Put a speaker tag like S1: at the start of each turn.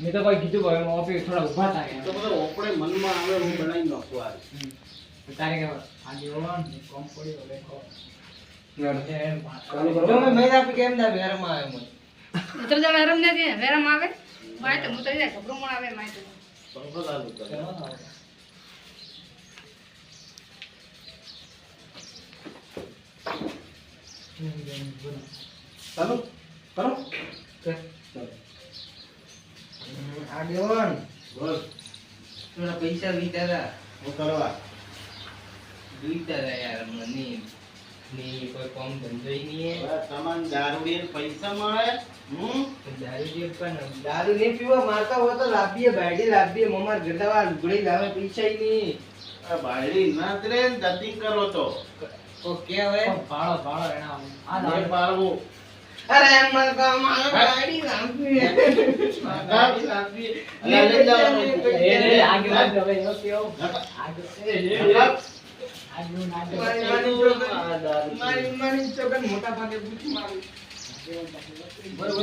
S1: મેં તો કોઈ કીધું ભાઈ ઓફિસ થોડા ઊભા થાય
S2: તો બધો ઓપડે મનમાં આવે હું બનાવી નાખું આ.
S1: તારે કે આજે ઓન કોમ પડ્યો
S3: હવે કો ચાલો ના
S4: ઉતર જવા વેરમ ને દે વેરમ આવે માય તો ઉતરી જાય ગભરું પણ આવે માય તો
S2: પંખો ચાલુ
S3: આગેવાન
S2: બોલ.
S3: થોડા પૈસા વિચારા
S2: હું કરવા?
S3: વિચારા યાર મને ની કોઈ કામ ધંધો નહીં
S2: પૈસા મળે? હમ?
S3: દારૂ જે પણ દારૂ નહીં પીવા મારતા હોય તો લાભીએ બાયડી લાભીએ મમાર ગરદાવા લુગડી લાવે પૈસા નહીં.
S2: આ ના કરે ને કરો તો.
S3: કો કે હવે?
S1: ભાળો ભાળો એના આ દારૂ.
S2: પાડવું.
S3: અરે મને તો મારે
S2: ગાડી. લઈ.
S1: એ એનો કેવો? આગે-.
S3: મારી મારી ચોકન મોટા ભાગે પૂછી મારું